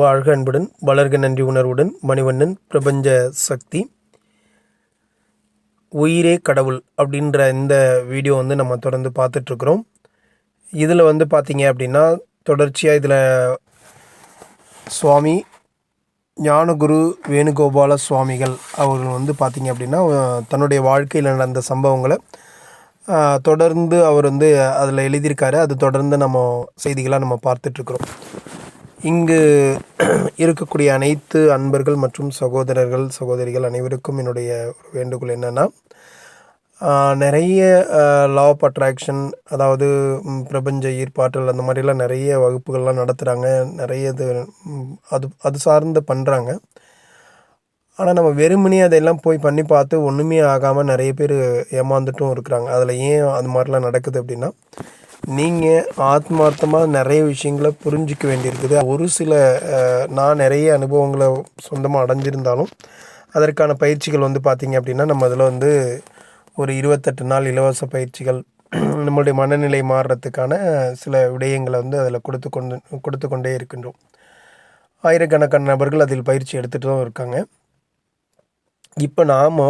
வாழ்க அன்புடன் வளர்க நன்றி உணர்வுடன் மணிவண்ணன் பிரபஞ்ச சக்தி. உயிரே கடவுள் அப்படின்ற இந்த வீடியோ வந்து நம்ம தொடர்ந்து பார்த்துட்ருக்குறோம். இதில் வந்து பார்த்தீங்க அப்படின்னா தொடர்ச்சியாக இதில் சுவாமி ஞானகுரு வேணுகோபால சுவாமிகள் அவர்கள் வந்து பார்த்தீங்க அப்படின்னா தன்னுடைய வாழ்க்கையில் நடந்த சம்பவங்களை தொடர்ந்து அவர் வந்து அதில் எழுதியிருக்காரு. அது தொடர்ந்து நம்ம செய்திகளாக நம்ம பார்த்துட்ருக்குறோம். இங்கு இருக்கக்கூடிய அனைத்து அன்பர்கள் மற்றும் சகோதரர்கள் சகோதரிகள் அனைவருக்கும் என்னுடைய வேண்டுகோள் என்னென்னா நிறைய லா ஆஃப் அட்ராக்ஷன் அதாவது பிரபஞ்ச ஈர்ப்பாற்றல் அந்த மாதிரிலாம் நிறைய வகுப்புகள்லாம் நடத்துகிறாங்க நிறைய இது அது அது சார்ந்து பண்ணுறாங்க ஆனால் நம்ம வெறுமனே அதையெல்லாம் போய் பண்ணி பார்த்து ஒன்றுமே ஆகாமல் நிறைய பேர் ஏமாந்துட்டும் இருக்கிறாங்க. அதில் ஏன் அது மாதிரிலாம் நடக்குது அப்படின்னா நீங்கள் ஆத்மார்த்தமாக நிறைய விஷயங்களை புரிஞ்சிக்க வேண்டியிருக்குது. ஒரு சில நான் நிறைய அனுபவங்களை சொந்தமாக அடைஞ்சிருந்தாலும் அதற்கான பயிற்சிகள் வந்து பார்த்திங்க அப்படின்னா நம்ம அதில் வந்து ஒரு இருபத்தெட்டு நாள் இலவச பயிற்சிகள் நம்மளுடைய மனநிலை மாறுறதுக்கான சில விடயங்களை வந்து அதில் கொடுத்து கொண்டு கொடுத்து கொண்டே இருக்கின்றோம். ஆயிரக்கணக்கான நபர்கள் அதில் பயிற்சி எடுத்துகிட்டு தான் இருக்காங்க. இப்போ நாம்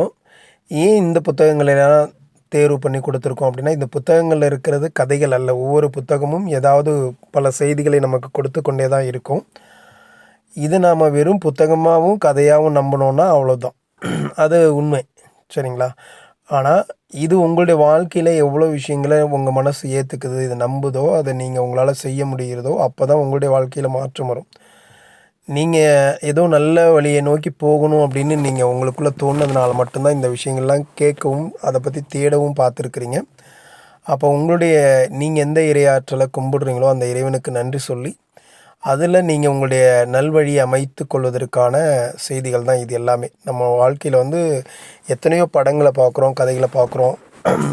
ஏன் இந்த புத்தகங்களெல்லாம் தேர்வு பண்ணி கொடுத்துருக்கோம் அப்படின்னா இந்த புத்தகங்களில் இருக்கிறது கதைகள் அல்ல. ஒவ்வொரு புத்தகமும் ஏதாவது பல செய்திகளை நமக்கு கொடுத்து கொண்டே தான் இருக்கும். இது நாம் வெறும் புத்தகமாகவும் கதையாகவும் நம்பினோன்னா அவ்வளோதான் அது உண்மை. சரிங்களா? ஆனால் இது உங்களுடைய வாழ்க்கையில் எவ்வளோ விஷயங்களை உங்கள் மனசு ஏற்றுக்குது இது நம்புதோ அதை நீங்கள் உங்களால் செய்ய முடிகிறதோ அப்போ தான் உங்களுடைய வாழ்க்கையில் மாற்றம் வரும். நீங்கள் ஏதோ நல்ல வழியை நோக்கி போகணும் அப்படின்னு நீங்கள் உங்களுக்குள்ளே தோணுனதுனால மட்டும்தான் இந்த விஷயங்கள்லாம் கேட்கவும் அதை பற்றி தேடவும் பார்த்துருக்குறீங்க. அப்போ உங்களுடைய நீங்கள் எந்த இறையாற்றலை கும்பிடுறீங்களோ அந்த இறைவனுக்கு நன்றி சொல்லி அதில் நீங்கள் உங்களுடைய நல்வழியை அமைத்து கொள்வதற்கான செய்திகள் தான் இது எல்லாமே. நம்ம வாழ்க்கையில் வந்து எத்தனையோ படங்களை பார்க்குறோம் கதைகளை பார்க்குறோம்.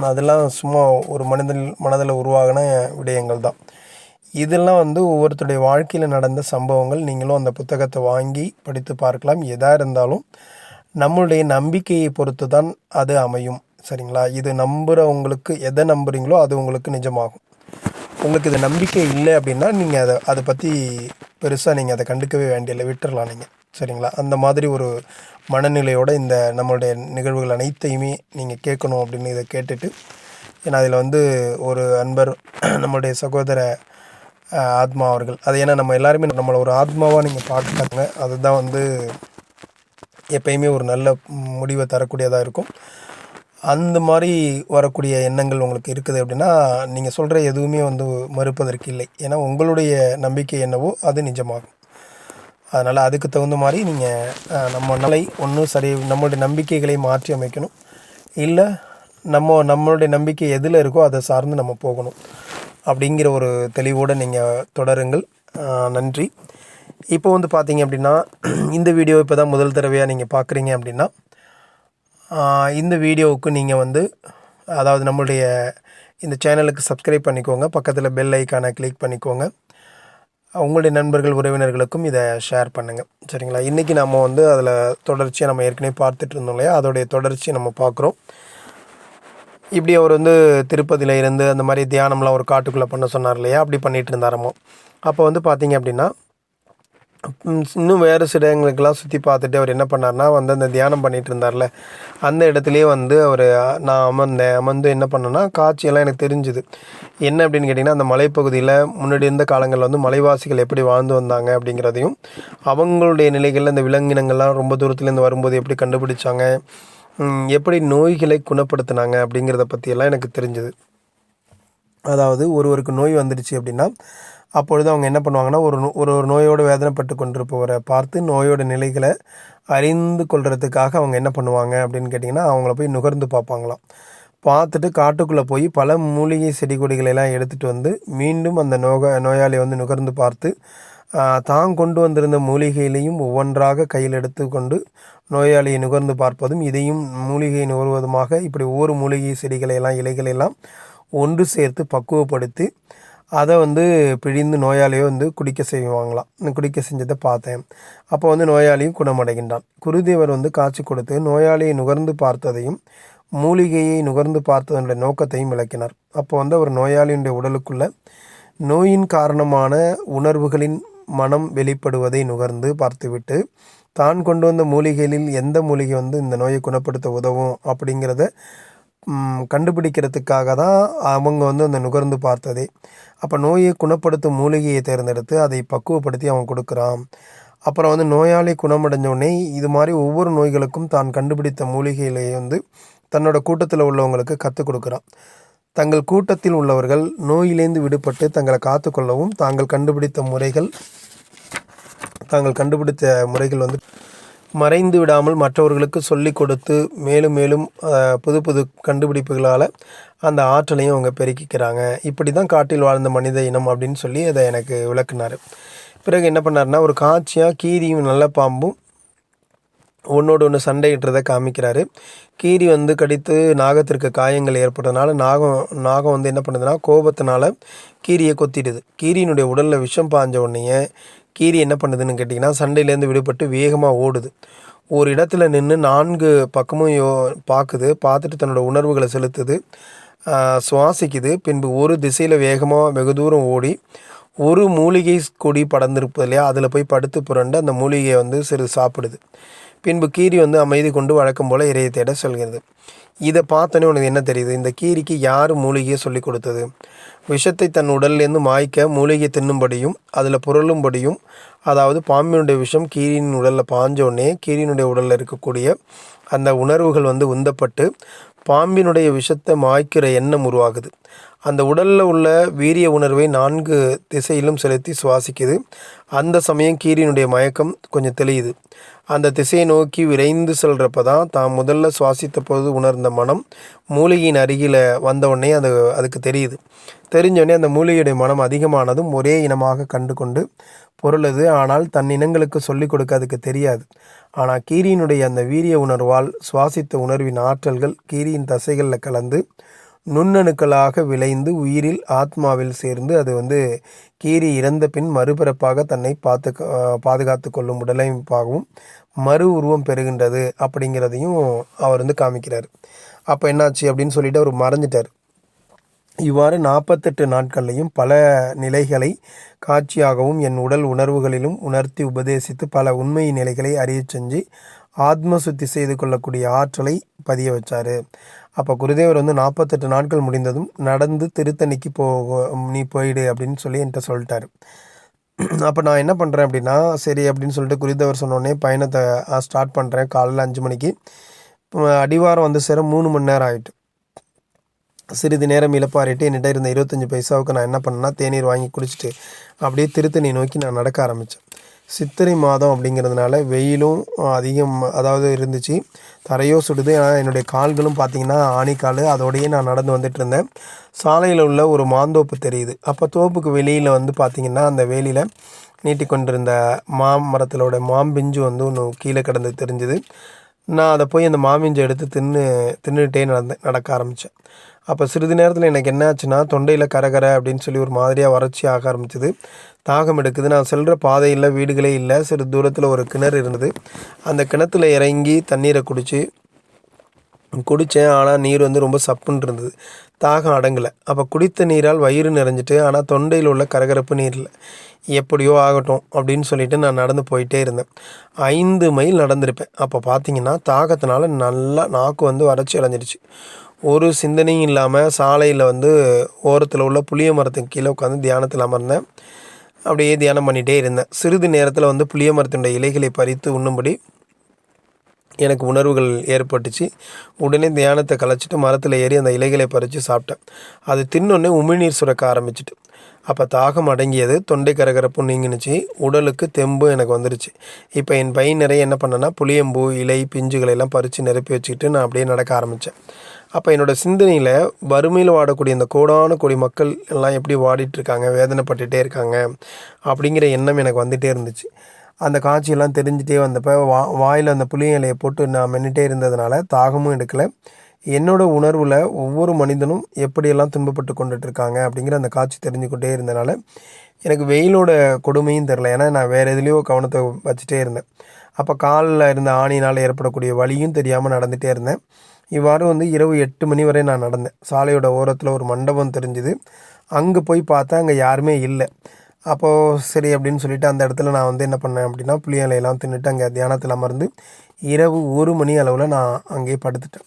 அதெல்லாம் சும்மா ஒரு மனிதன் மனதில் உருவாகின விடயங்கள் தான். இதெல்லாம் வந்து ஒவ்வொருத்தருடைய வாழ்க்கையில் நடந்த சம்பவங்கள். நீங்களும் அந்த புத்தகத்தை வாங்கி படித்து பார்க்கலாம். எதாக இருந்தாலும் நம்மளுடைய நம்பிக்கையை பொறுத்து தான் அது அமையும். சரிங்களா? இது நம்புகிறவங்களுக்கு எதை நம்புறீங்களோ அது உங்களுக்கு நிஜமாகும். உங்களுக்கு இது நம்பிக்கை இல்லை அப்படின்னா நீங்கள் அதை அதை பற்றி பெருசாக நீங்கள் அதை கண்டுக்கவே வேண்டியதில்லை. விட்டுறலாம் நீங்கள் சரிங்களா? அந்த மாதிரி ஒரு மனநிலையோட இந்த நம்மளுடைய நிகழ்வுகள் அனைத்தையுமே நீங்கள் கேட்கணும் அப்படின்னு இதை கேட்டுட்டு ஏன்னா அதில் வந்து ஒரு அன்பர் நம்மளுடைய சகோதர ஆத்மா அவர்கள். அது ஏன்னா நம்ம எல்லாருமே நம்மளை ஒரு ஆத்மாவாக நீங்கள் பார்க்குறாங்க அதுதான் வந்து எப்பயுமே ஒரு நல்ல முடிவை தரக்கூடியதாக இருக்கும். அந்த மாதிரி வரக்கூடிய எண்ணங்கள் உங்களுக்கு இருக்குது அப்படின்னா நீங்கள் சொல்கிற எதுவுமே வந்து மறுப்பதற்கு இல்லை. ஏன்னா உங்களுடைய நம்பிக்கை என்னவோ அது நிஜமாகும். அதனால் அதுக்கு தகுந்த மாதிரி நீங்கள் நம்ம நிலை ஒன்றும் சரி நம்மளுடைய நம்பிக்கைகளை மாற்றி அமைக்கணும். இல்லை நம்ம நம்மளுடைய நம்பிக்கை எதில் இருக்கோ அதை சார்ந்து நம்ம போகணும். அப்படிங்கிற ஒரு தெளிவோடு நீங்கள் தொடருங்கள். நன்றி. இப்போ வந்து பார்த்தீங்க அப்படின்னா இந்த வீடியோ இப்போ தான் முதல் தடவையாக நீங்கள் பார்க்குறீங்க அப்படின்னா இந்த வீடியோவுக்கு நீங்கள் வந்து அதாவது நம்மளுடைய இந்த சேனலுக்கு சப்ஸ்கிரைப் பண்ணிக்கோங்க. பக்கத்தில் பெல் ஐக்கானை கிளிக் பண்ணிக்கோங்க. உங்களுடைய நண்பர்கள் உறவினர்களுக்கும் இதை ஷேர் பண்ணுங்கள் சரிங்களா? இன்றைக்கி நம்ம வந்து அதில் தொடர்ச்சியாக நம்ம ஏற்கனவே பார்த்துட்டு இருந்தோம் இல்லையா? அதோடைய தொடர்ச்சியை நம்ம பார்க்குறோம் இப்படி அவர் வந்து திருப்பதியில் இருந்து அந்த மாதிரி தியானம்லாம் ஒரு காட்டுக்குள்ளே பண்ண சொன்னார் இல்லையா? அப்படி பண்ணிகிட்டு இருந்தாரமோ அப்போ வந்து பார்த்தீங்க அப்படின்னா இன்னும் வேறு சில இடங்களுக்கெல்லாம் சுற்றி பார்த்துட்டு அவர் என்ன பண்ணார்னா வந்து அந்த தியானம் பண்ணிட்டு இருந்தார்ல. அந்த இடத்துலையே வந்து அவர் நான் அமர்ந்தேன். அமர்ந்து என்ன பண்ணேன்னா காட்சியெல்லாம் எனக்கு தெரிஞ்சுது. என்ன அப்படின்னு கேட்டிங்கன்னா அந்த மலைப்பகுதியில் முன்னாடி இருந்த காலங்களில் வந்து மலைவாசிகள் எப்படி வாழ்ந்து வந்தாங்க அப்படிங்கிறதையும் அவங்களுடைய நிலைகளில் இந்த விலங்கினங்கள்லாம் ரொம்ப தூரத்துலேருந்து வரும்போது எப்படி கண்டுபிடிச்சாங்க எப்படி நோய்களை குணப்படுத்தினாங்க அப்படிங்கிறத பற்றியெல்லாம் எனக்கு தெரிஞ்சது. அதாவது ஒருவருக்கு நோய் வந்துடுச்சு அப்படின்னா அப்பொழுது அவங்க என்ன பண்ணுவாங்கன்னா ஒரு நோ- ஒரு ஒரு நோயோடு வேதனைப்பட்டு கொண்டிருப்பவரை பார்த்து நோயோட நிலைகளை அறிந்து கொள்கிறதுக்காக அவங்க என்ன பண்ணுவாங்க அப்படின்னு கேட்டிங்கன்னா அவங்கள போய் நுகர்ந்து பார்ப்பாங்களாம். பார்த்துட்டு காட்டுக்குள்ளே போய் பல மூலிகை செடி கொடிகளெல்லாம் எடுத்துகிட்டு வந்து மீண்டும் அந்த நோக நோயாளியை வந்து நுகர்ந்து பார்த்து தான் கொண்டு வந்திருந்த மூலிகையிலையும் ஒவ்வொன்றாக கையில் எடுத்துக்கொண்டு நோயாளியை நுகர்ந்து பார்ப்பதும் இதையும் மூலிகை நுகர்வதுமாக இப்படி ஒவ்வொரு மூலிகை செடிகளையெல்லாம் இலைகளையெல்லாம் ஒன்று சேர்த்து பக்குவப்படுத்தி அதை வந்து பிழிந்து நோயாளியை வந்து குடிக்க செய்வாங்களாம். குடிக்க செஞ்சதை பார்த்தேன். அப்போ வந்து நோயாளியும் குணமடைகின்றான். குருதேவர் வந்து காட்சி கொடுத்து நோயாளியை நுகர்ந்து பார்த்ததையும் மூலிகையை நுகர்ந்து பார்த்ததனுடைய நோக்கத்தையும் விளக்கினார். அப்போ வந்து அவர் நோயாளியினுடைய உடலுக்குள்ள நோயின் காரணமான உணர்வுகளின் மனம் வெளிப்படுவதை நுகர்ந்து பார்த்துவிட்டு தான் கொண்டு வந்த மூலிகைகளில் எந்த மூலிகை வந்து இந்த நோயை குணப்படுத்த உதவும் அப்படிங்கிறத கண்டுபிடிக்கிறதுக்காக தான் அவங்க வந்து அந்த நுகர்ந்து பார்த்ததே. அப்போ நோயை குணப்படுத்தும் மூலிகையை தேர்ந்தெடுத்து அதை பக்குவப்படுத்தி அவன் கொடுக்குறான். அப்புறம் வந்து நோயாளி குணமடைஞ்சோடனே இது மாதிரி ஒவ்வொரு நோய்களுக்கும் தான் கண்டுபிடித்த மூலிகைகளை வந்து தன்னோட கூட்டத்தில் உள்ளவங்களுக்கு கற்றுக் கொடுக்குறான். தங்கள் கூட்டத்தில் உள்ளவர்கள் நோயிலேந்து விடுபட்டு தங்களை காத்துக்கொள்ளவும் தாங்கள் கண்டுபிடித்த முறைகள் தாங்கள் கண்டுபிடித்த முறைகள் வந்து மறைந்து விடாமல் மற்றவர்களுக்கு சொல்லிக் கொடுத்து மேலும் மேலும் புது புது கண்டுபிடிப்புகளால் அந்த ஆற்றலையும் அவங்க பெருக்கிக்கிறாங்க. இப்படி தான் காட்டில் வாழ்ந்த மனித இனம் அப்படின்னு சொல்லி அதை எனக்கு விளக்குனார். பிறகு என்ன பண்ணாருன்னா ஒரு காட்சியாக கீரியும் நல்ல பாம்பும் ஒன்றோடு ஒன்று சண்டையிட்டுறதை காமிக்கிறாரு. கீரி வந்து கடித்து நாகத்திற்கு காயங்கள் ஏற்பட்டதுனால நாகம் நாகம் வந்து என்ன பண்ணுதுன்னா கோபத்தினால கீரியை கொத்திடுது. கீரியினுடைய உடலில் விஷம் பாஞ்ச உடனே கீரி என்ன பண்ணுதுன்னு கேட்டிங்கன்னா சண்டையிலேருந்து விடுபட்டு வேகமாக ஓடுது. ஒரு இடத்துல நின்று நான்கு பக்கமும் யோ பார்க்குது பார்த்துட்டு தன்னோட உணர்வுகளை செலுத்துது. சுவாசிக்குது. பின்பு ஒரு திசையில் வேகமாக வெகு தூரம் ஓடி ஒரு மூலிகை கொடி படர்ந்திருப்பது இல்லையா? அதில் போய் படுத்து புரண்டு அந்த மூலிகையை வந்து சிறிது சாப்பிடுது. பின்பு கீரி வந்து அமைதி கொண்டு வழக்கம் போல் இறையை தேட சொல்கிறது. இதை பார்த்தோன்னே உனக்கு என்ன தெரியுது? இந்த கீரிக்கு யார் மூலிகையை சொல்லி கொடுத்தது? விஷத்தை தன் உடல்லேருந்து மாய்க்க மூலிகை தின்னும்படியும் அதில் புரளும்படியும் அதாவது பாம்பினுடைய விஷம் கீரியின் உடலில் பாஞ்சோடனே கீரியினுடைய உடலில் இருக்கக்கூடிய அந்த உணர்வுகள் வந்து உந்தப்பட்டு பாம்பினுடைய விஷத்தை மாய்க்கிற எண்ணம் உருவாகுது. அந்த உடலில் உள்ள வீரிய உணர்வை நான்கு திசையிலும் செலுத்தி சுவாசிக்குது. அந்த சமயம் கீரியினுடைய மயக்கம் கொஞ்சம் தெளியுது. அந்த திசையை நோக்கி விரைந்து செல்கிறப்ப தான் தான் முதல்ல சுவாசித்த போது உணர்ந்த மனம் மூலிகையின் அருகில் வந்தவுடனே அது அதுக்கு தெரியுது. தெரிஞ்சோடனே அந்த மூலிகையுடைய மனம் அதிகமானதும் ஒரே இனமாக கண்டு கொண்டு பொருளுது ஆனால் தன் இனங்களுக்கு சொல்லிக் கொடுக்க அதுக்கு தெரியாது. ஆனால் கீரியினுடைய அந்த வீரிய உணர்வால் சுவாசித்த உணர்வின் ஆற்றல்கள் கீரியின் தசைகளில் கலந்து நுண்ணணுக்களாக விளைந்து உயிரில் ஆத்மாவில் சேர்ந்து அது வந்து கீரி இறந்த பின் மறுபிறப்பாக தன்னை பார்த்து பாதுகாத்து கொள்ளும் உடலமைப்பாகவும் மறு உருவம் பெறுகின்றது அப்படிங்கிறதையும் அவர் வந்து காமிக்கிறார். அப்போ என்னாச்சு அப்படின்னு சொல்லிட்டு அவர் மறைஞ்சிட்டார் இவ்வாறு நாற்பத்தெட்டு நாட்கள்லையும் பல நிலைகளை காட்சியாகவும் என் உடல் உணர்வுகளிலும் உணர்த்தி உபதேசித்து பல உண்மை நிலைகளை அறியச் செஞ்சு ஆத்ம சுத்தி செய்து கொள்ளக்கூடிய ஆற்றலை பதிய வச்சார். அப்போ குருதேவர் வந்து நாற்பத்தெட்டு நாட்கள் முடிந்ததும் நடந்து திருத்தணிக்கு போ நீ போயிடு அப்படின்னு சொல்லி என்கிட்ட சொல்லிட்டார். அப்போ நான் என்ன பண்ணுறேன் அப்படின்னா சரி அப்படின்னு சொல்லிட்டு குருதேவர் சொன்னோடனே பயணத்தை ஸ்டார்ட் பண்ணுறேன் காலையில் அஞ்சு மணிக்கு. அடிவாரம் வந்து சேர மூணு மணி நேரம் ஆகிட்டு சிறிது நேரம் இழப்பாரிட்டு என்னிட்ட இருந்த இருபத்தஞ்சி பைசாவுக்கு நான் என்ன பண்ணேன்னா தேநீர் வாங்கி குடிச்சிட்டு அப்படியே திருத்தணி நோக்கி நான் நடக்க ஆரம்பித்தேன் சித்திரை மாதம் அப்படிங்கிறதுனால வெயிலும் அதிகம் அதாவது இருந்துச்சு. தரையோ சுடுது. ஆனால் என்னுடைய கால்களும் பார்த்திங்கன்னா ஆணிக்கால். அதோடையே நான் நடந்து வந்துட்டு இருந்தேன் சாலையில் உள்ள ஒரு மாந்தோப்பு தெரியுது. அப்போ தோப்புக்கு வெளியில் வந்து பார்த்திங்கன்னா அந்த வேலியில் நீட்டிக்கொண்டிருந்த மாமரத்திலோட மாம்பிஞ்சு வந்து ஒன்று கீழே கிடந்து தெரிஞ்சுது. நான் அதை போய் அந்த மாமிஞ்சை எடுத்து தின்னு தின்னுகிட்டே நடந்து நடக்க ஆரம்பித்தேன் அப்போ சிறிது நேரத்தில் எனக்கு என்ன ஆச்சுன்னா தொண்டையில் கரகர அப்படின்னு சொல்லி ஒரு மாதிரியாக வறட்சி ஆக ஆரம்பிச்சது. தாகம் எடுக்குது. நான் செல்கிற பாதையில் வீடுகளே இல்லை. சிறு தூரத்தில் ஒரு கிணறு இருந்தது. அந்த கிணத்துல இறங்கி தண்ணீரை குடித்து குடித்தேன் ஆனால் நீர் வந்து ரொம்ப சப்புன்னு இருந்தது. தாகம் அடங்கலை. அப்போ குடித்த நீரால் வயிறு நிறைஞ்சிட்டு ஆனால் தொண்டையில் உள்ள கரகரப்பு நீர் இல்லை. எப்படியோ ஆகட்டும் அப்படின்னு சொல்லிட்டு நான் நடந்து போயிட்டே இருந்தேன். ஐந்து மைல் நடந்திருப்பேன். அப்போ பார்த்தீங்கன்னா தாகத்தினால நல்லா நாக்கு வந்து வறட்சி அடைஞ்சிடுச்சு. ஒரு சிந்தனையும் இல்லாமல் சாலையில் வந்து ஓரத்தில் உள்ள புளிய மரத்துக்கு கீழே உட்காந்து தியானத்தில் அமர்ந்தேன். அப்படியே தியானம் பண்ணிகிட்டே இருந்தேன். சிறிது நேரத்தில் வந்து புளிய மரத்தினுடைய இலைகளை பறித்து உண்ணும்படி எனக்கு உணர்வுகள் ஏற்பட்டுச்சு. உடனே தியானத்தை கலைச்சிட்டு மரத்தில் ஏறி அந்த இலைகளை பறித்து சாப்பிட்டேன். அது தின்னொன்னே உமிழ்நீர் சுரக்க ஆரம்பிச்சிட்டு. அப்போ தாகம் அடங்கியது தொண்டை கரகரப்பும் நீங்கினுச்சு உடலுக்கு தெம்பு எனக்கு வந்துருச்சு. இப்போ என் பை நிறைய என்ன பண்ணேன்னா புளியம்பூ இலை பிஞ்சுகளை எல்லாம் பறித்து நிரப்பி வச்சுக்கிட்டு நான் அப்படியே நடக்க ஆரம்பித்தேன் அப்போ என்னோடய சிந்தனையில் வறுமையில் வாடக்கூடிய இந்த கோடான கோடி மக்கள் எல்லாம் எப்படி வாடிட்டுருக்காங்க இருக்காங்க இருக்காங்க அப்படிங்கிற எண்ணம் எனக்கு வந்துகிட்டே இருந்துச்சு. அந்த காட்சியெல்லாம் தெரிஞ்சுட்டே வந்தப்போ வா வாயில் அந்த புளிய இலையை போட்டு நான் மென்னுட்டே இருந்ததுனால தாகமும் எடுக்கலை. என்னோட உணர்வில் ஒவ்வொரு மனிதனும் எப்படியெல்லாம் துன்பப்பட்டு கொண்டுட்டு இருக்காங்க அப்படிங்கிற அந்த காட்சி தெரிஞ்சுக்கிட்டே இருந்தனால எனக்கு வெயிலோட கொடுமையும் தெரில ஏன்னா நான் வேறு எதுலேயோ கவனத்தை வச்சுட்டே இருந்தேன். அப்போ காலில் இருந்த ஆணினால் ஏற்படக்கூடிய வலியும் தெரியாமல் நடந்துகிட்டே இருந்தேன். இவ்வாறு வந்து இரவு எட்டு மணி வரை நான் நடந்தேன். சாலையோட ஓரத்தில் ஒரு மண்டபம் தெரிஞ்சுது. அங்கே போய் பார்த்தா அங்கே யாருமே இல்லை. அப்போது சரி அப்படின்னு சொல்லிட்டு அந்த இடத்துல நான் வந்து என்ன பண்ணேன் அப்படின்னா புளிய இலையெல்லாம் தின்னுட்டு அங்கே தியானத்தில் அமர்ந்து இரவு ஒரு மணி அளவில் நான் அங்கேயே படுத்துட்டேன்.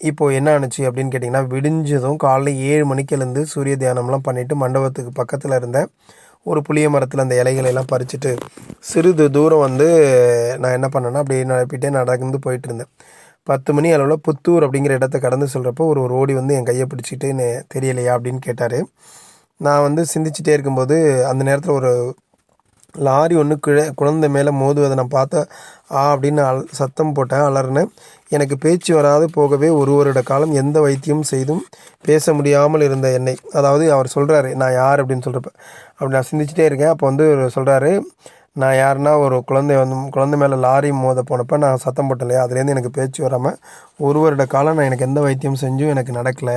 இப்போது என்ன ஆணுச்சு அப்படின்னு கேட்டிங்கன்னா விடிஞ்சதும் காலைல ஏழு மணிக்கு எழுந்து சூரிய தியானம்லாம் பண்ணிவிட்டு மண்டபத்துக்கு பக்கத்தில் இருந்த ஒரு புளிய மரத்தில் அந்த இலைகளையெல்லாம் பறிச்சுட்டு சிறிது தூரம் வந்து நான் என்ன பண்ணேன்னா அப்படியே நடப்பிட்டே நடந்து போயிட்டு இருந்தேன். பத்து மணி அளவில் புத்தூர் அப்படிங்கிற இடத்த கடந்து சொல்கிறப்போ ஒரு ஒரு ஓடி வந்து என் கையை பிடிச்சிட்டு என்ன தெரியலையா அப்படின்னு கேட்டார். நான் வந்து சிந்திச்சிட்டே இருக்கும்போது அந்த நேரத்தில் ஒரு லாரி ஒன்று கிழ குழந்தை மேலே மோதுவதை நான் பார்த்தேன் ஆ அப்படின்னு அல் சத்தம் போட்டேன் அலறினேன். எனக்கு பேச்சு வராது போகவே ஒரு வருட காலம் எந்த வைத்தியம் செய்தும் பேச முடியாமல் இருந்த என்னை. அதாவது அவர் சொல்கிறாரு நான் யார்? அப்படின்னு சொல்கிறப்ப அப்படி நான் சிந்திச்சிட்டே இருக்கேன். அப்போ வந்து சொல்கிறாரு நான் யாருன்னா ஒரு குழந்தை வந்து குழந்தை மேலே லாரி மோத போனப்போ நான் சத்தம் போட்டேன் இல்லையா? அதுலேருந்து எனக்கு பேச்சு வராமல் ஒரு வருட காலம் நான் எனக்கு எந்த வைத்தியம் செஞ்சும் எனக்கு நடக்கலை.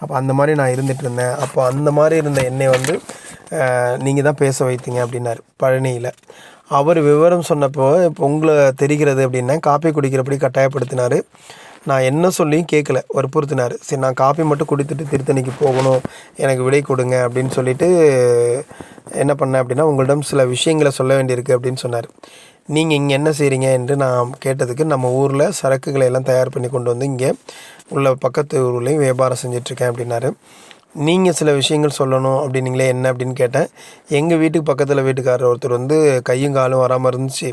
அப்போ அந்த மாதிரி நான் இருந்துட்டு இருந்தேன். அப்போ அந்த மாதிரி இருந்த என்னை வந்து நீங்கள் தான் பேச வைத்தீங்க அப்படின்னாரு பழனியில். அவர் விவரம் சொன்னப்போ இப்போ உங்களை தெரிகிறது அப்படின்னா காப்பி குடிக்கிறபடி கட்டாயப்படுத்தினார். நான் என்ன சொல்லியும் கேட்கல வற்புறுத்தினார். சரி நான் காப்பி மட்டும் குடித்துட்டு திருத்தணிக்கு போகணும். எனக்கு விடை கொடுங்க அப்படின்னு சொல்லிட்டு என்ன பண்ணேன் அப்படின்னா உங்களிடம் சில விஷயங்களை சொல்ல வேண்டியிருக்கு அப்படின்னு சொன்னார். நீங்கள் இங்கே என்ன செய்கிறீங்க என்று நான் கேட்டதுக்கு நம்ம ஊரில் சரக்குகளை எல்லாம் தயார் பண்ணி கொண்டு வந்து இங்கே உள்ள பக்கத்து ஊர்லேயும் வியாபாரம் செஞ்சிட்ருக்கேன் அப்படின்னாரு. நீங்கள் சில விஷயங்கள் சொல்லணும் அப்படின்னீங்களே என்ன அப்படின்னு கேட்டேன். எங்கள் வீட்டுக்கு பக்கத்தில் வீட்டுக்காரர் ஒருத்தர் வந்து கையும் காலும் வராமல் இருந்துச்சு.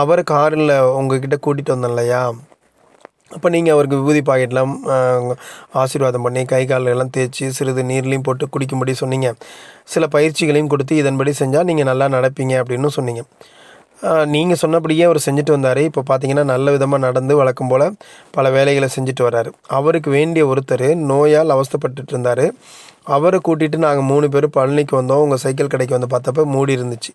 அவரை காரில் உங்ககிட்ட கூட்டிகிட்டு வந்தேன் இல்லையா அப்போ நீங்கள் அவருக்கு விபூதி பாக்கெட்லாம் ஆசீர்வாதம் பண்ணி கை கால்ல எல்லாம் தேய்ச்சி சிறிது நீர்லையும் போட்டு குடிக்கும்படி சொன்னீங்க. சில பயிற்சிகளையும் கொடுத்து இதன்படி செஞ்சால் நீங்கள் நல்லா நடப்பீங்க அப்படின்னு சொன்னீங்க. நீங்கள் சொன்னபடியே அவர் செஞ்சுட்டு வந்தார். இப்போ பார்த்தீங்கன்னா நல்ல விதமாக நடந்து வழக்கம் போல் பல வேலைகளை செஞ்சுட்டு வர்றாரு அவருக்கு வேண்டிய ஒருத்தர் நோயால் அவஸ்தைப்பட்டுட்டு இருந்தார். அவரை கூட்டிகிட்டு நாங்கள் மூணு பேர் பழனிக்கு வந்தோம். உங்கள் சைக்கிள் கடைக்கு வந்து பார்த்தப்ப மூடி இருந்துச்சு.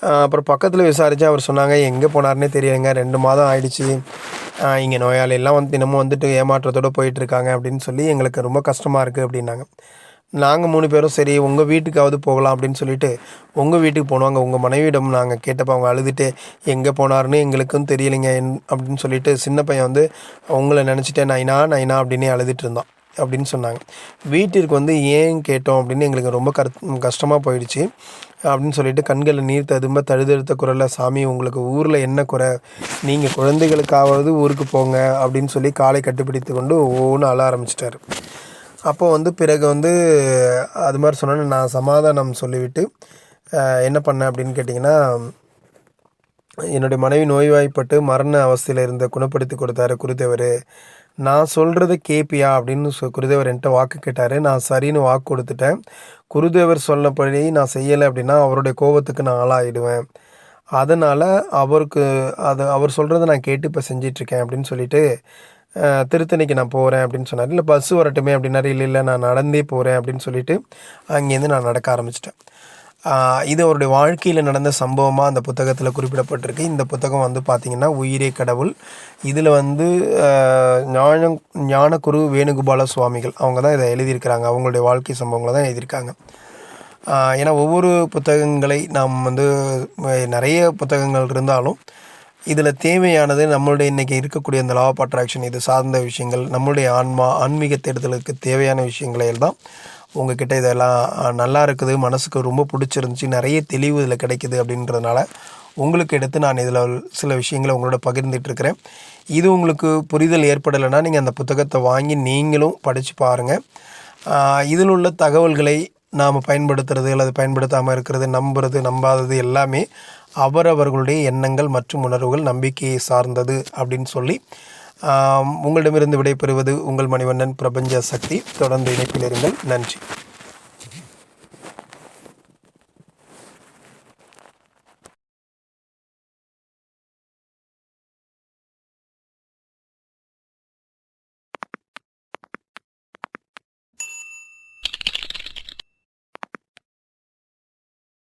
அப்புறம் பக்கத்தில் விசாரித்து அவர் சொன்னாங்க எங்கே போனாருன்னே தெரியலைங்க ரெண்டு மாதம் ஆயிடுச்சு. இங்கே நோயாளியெல்லாம் வந்து தினமும் வந்துட்டு ஏமாற்றத்தோடு போயிட்டுருக்காங்க அப்படின்னு சொல்லி எங்களுக்கு ரொம்ப கஷ்டமாக இருக்குது அப்படின்னாங்க. நாங்கள் மூணு பேரும் சரி உங்கள் வீட்டுக்காவது போகலாம் அப்படின்னு சொல்லிட்டு உங்கள் வீட்டுக்கு போனோம். அங்கே உங்கள் மனைவியிடம் நாங்கள் கேட்டப்போ அவங்க அழுதுட்டு எங்கே போனாருன்னு எங்களுக்கும் தெரியலைங்க என்- அப்படின்னு சொல்லிட்டு சின்ன பையன் வந்து உங்களை நினச்சிட்டே நைனா நைனா அப்படின்னே அழுதுட்டு இருந்தான் அப்படின்னு சொன்னாங்க. வீட்டிற்கு வந்து ஏன் கேட்டோம் அப்படின்னு எங்களுக்கு ரொம்ப கரு கஷ்டமாக போயிடுச்சு. அப்படின்னு சொல்லிட்டு கண்களில் நீர் ததும்ப தழுதெடுத்த குரலில் சாமி உங்களுக்கு ஊரில் என்ன குறை? நீங்கள் குழந்தைகளுக்காவது ஊருக்கு போங்க அப்படின்னு சொல்லி காலை கட்டுப்பிடித்து கொண்டு ஒவ்வொன்று அழ ஆரம்பிச்சிட்டாரு. அப்போது வந்து பிறகு வந்து அது மாதிரி சொன்னோன்னே நான் சமாதானம் சொல்லிவிட்டு என்ன பண்ணேன் அப்படின்னு கேட்டிங்கன்னா என்னுடைய மனைவி நோய்வாய்ப்பட்டு மரண அவஸ்தையில் இருந்த குணப்படுத்தி கொடுத்தாரு குருதேவர். நான் சொல்கிறத கேப்பியா அப்படின்னு சொ குருதேவர் என்கிட்ட வாக்கு கேட்டார். நான் சரின்னு வாக்கு கொடுத்துட்டேன். குருதேவர் சொன்னபடி நான் செய்யலை அப்படின்னா அவருடைய கோபத்துக்கு நான் ஆளாயிடுவேன். அதனால் அவருக்கு அது அவர் சொல்கிறத நான் கேட்டு இப்போ செஞ்சிட்ருக்கேன் அப்படின்னு சொல்லிட்டு திருத்தணிக்கு நான் போகிறேன் அப்படின்னு சொன்னார். இல்லை பஸ் வரட்டுமே அப்படின்னாரு. இல்லை இல்லை நான் நடந்தே போகிறேன் அப்படின்னு சொல்லிட்டு அங்கேருந்து நான் நடக்க ஆரம்பிச்சிட்டேன். இது அவருடைய வாழ்க்கையில் நடந்த சம்பவமாக அந்த புத்தகத்தில் குறிப்பிடப்பட்டிருக்கு. இந்த புத்தகம் வந்து பார்த்திங்கன்னா உயிரே கடவுள். இதில் வந்து ஞான ஞானகுரு வேணுகோபால சுவாமிகள் அவங்க தான் இதை எழுதியிருக்கிறாங்க. அவங்களுடைய வாழ்க்கை சம்பவங்களை தான் எழுதியிருக்காங்க. ஏன்னா ஒவ்வொரு புத்தகங்களை நாம் வந்து நிறைய புத்தகங்கள் இருந்தாலும் இதில் தேவையானது நம்மளுடைய இன்றைக்கி இருக்கக்கூடிய அந்த லா ஆஃப் அட்ராக்ஷன் இது சார்ந்த விஷயங்கள் நம்மளுடைய ஆன்மா ஆன்மீக தேடுதலுக்கு தேவையான விஷயங்களை தான் உங்ககிட்ட இதெல்லாம் நல்லா இருக்குது மனசுக்கு ரொம்ப பிடிச்சிருந்துச்சி நிறைய தெளிவு இதில் கிடைக்குது அப்படின்றதுனால உங்களுக்கு எடுத்து நான் இதில் சில விஷயங்களை உங்களோட பகிர்ந்துட்டு இருக்கிறேன் இது உங்களுக்கு புரிதல் ஏற்படலைன்னா நீங்கள் அந்த புத்தகத்தை வாங்கி நீங்களும் படித்து பாருங்கள் இதில் உள்ள தகவல்களை நாம் பயன்படுத்துறது அல்லது பயன்படுத்தாமல் இருக்கிறது நம்புறது நம்பாதது எல்லாமே அவரவர்களுடைய எண்ணங்கள் மற்றும் உணர்வுகள் நம்பிக்கையை சார்ந்தது அப்படின்னு சொல்லி உங்களிடமிருந்து விடைபெறுவது உங்கள் மணிவண்ணன் பிரபஞ்ச சக்தி. தொடர்ந்து இணைப்பில் இருங்கள். நன்றி.